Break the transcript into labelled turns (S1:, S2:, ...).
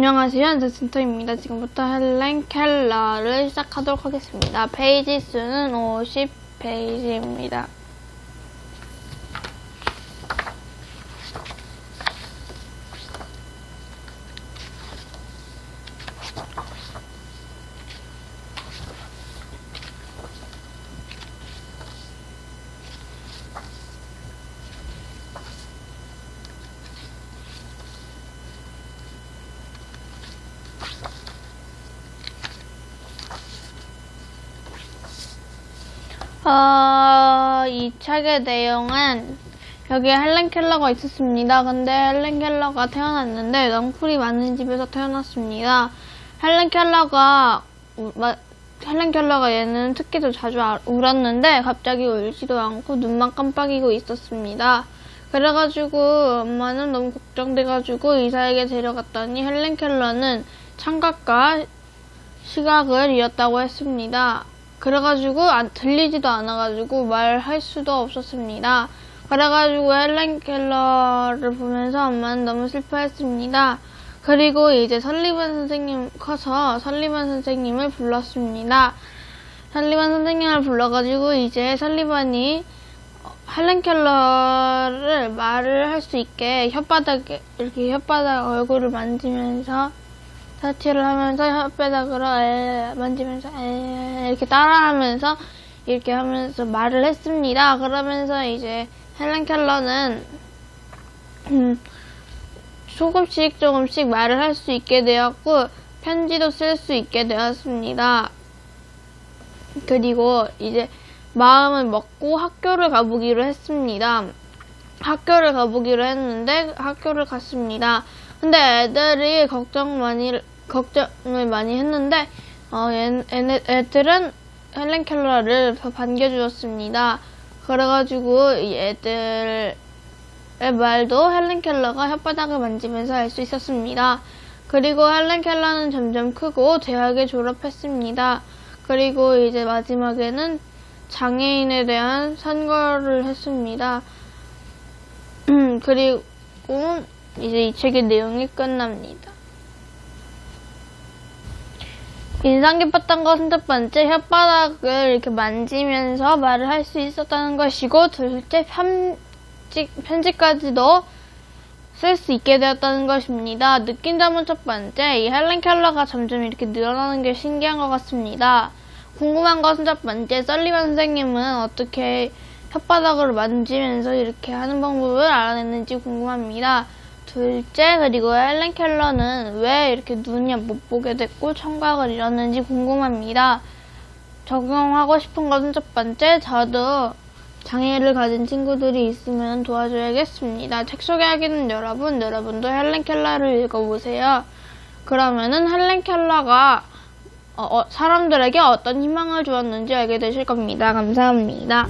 S1: 안녕하세요. 데스센터입니다. 지금부터 헬렌 켈러를 시작하도록 하겠습니다. 페이지 수는 50페이지입니다. 어, 이 책의 내용은 여기에 헬렌 켈러가 있었습니다. 근데 헬렌 켈러가 태어났는데 넝쿨이 많은 집에서 태어났습니다. 헬렌 켈러가 우- 마- 헬렌 켈러가 얘는 특히도 자주 아- 울었는데 갑자기 울지도 않고 눈만 깜빡이고 있었습니다. 그래가지고 엄마는 너무 걱정돼가지고 의사에게 데려갔더니 헬렌 켈러는 청각과 시각을 잃었다고 했습니다. 그래가지고 안- 들리지도 않아가지고 말할 수도 없었습니다. 그래가지고 헬렌 켈러를 보면서 엄마는 너무 슬퍼했습니다. 그리고 이제 설리반 선생님 커서 설리반 선생님을 불렀습니다. 설리반 선생님을 불러가지고 이제 설리반이 어, 헬렌 켈러를 말을 할 수 있게 혓바닥에 이렇게 혓바닥 얼굴을 만지면서 터치를 하면서 혓바닥으로 에 만지면서 에 이렇게 따라하면서 이렇게 하면서 말을 했습니다. 그러면서 이제 헬렌 켈러는 음, 조금씩 조금씩 말을 할 수 있게 되었고 편지도 쓸 수 있게 되었습니다. 그리고 이제 마음을 먹고 학교를 가보기로 했습니다. 학교를 가보기로 했는데 학교를 갔습니다. 근데 애들이 걱정 많이 걱정을 많이 했는데 어, 얘, 얘네- 애들은 헬렌 켈러를 더 반겨주었습니다. 그래가지고 이 애들의 말도 헬렌 켈러가 혓바닥을 만지면서 알 수 있었습니다. 그리고 헬렌 켈러는 점점 크고 대학에 졸업했습니다. 그리고 이제 마지막에는 장애인에 대한 선거를 했습니다. 음, 그리고 이제 이 책의 내용이 끝납니다. 인상 깊었던 것은 첫 번째 혓바닥을 이렇게 만지면서 말을 할 수 있었다는 것이고 둘째 편지, 편지까지도 쓸 수 있게 되었다는 것입니다. 느낀 점은 첫 번째 이 헬렌 켈러가 점점 이렇게 늘어나는 게 신기한 것 같습니다. 궁금한 것은 첫 번째 썰리반 선생님은 어떻게 혓바닥을 만지면서 이렇게 하는 방법을 알아냈는지 궁금합니다. 둘째, 그리고 헬렌 켈러는 왜 이렇게 눈이 못 보게 됐고 청각을 잃었는지 궁금합니다. 적용하고 싶은 것은 첫 번째, 저도 장애를 가진 친구들이 있으면 도와줘야겠습니다. 책 소개하기는 여러분, 여러분도 헬렌 켈러를 읽어보세요. 그러면은 헬렌 켈러가 어, 어, 사람들에게 어떤 희망을 주었는지 알게 되실 겁니다. 감사합니다.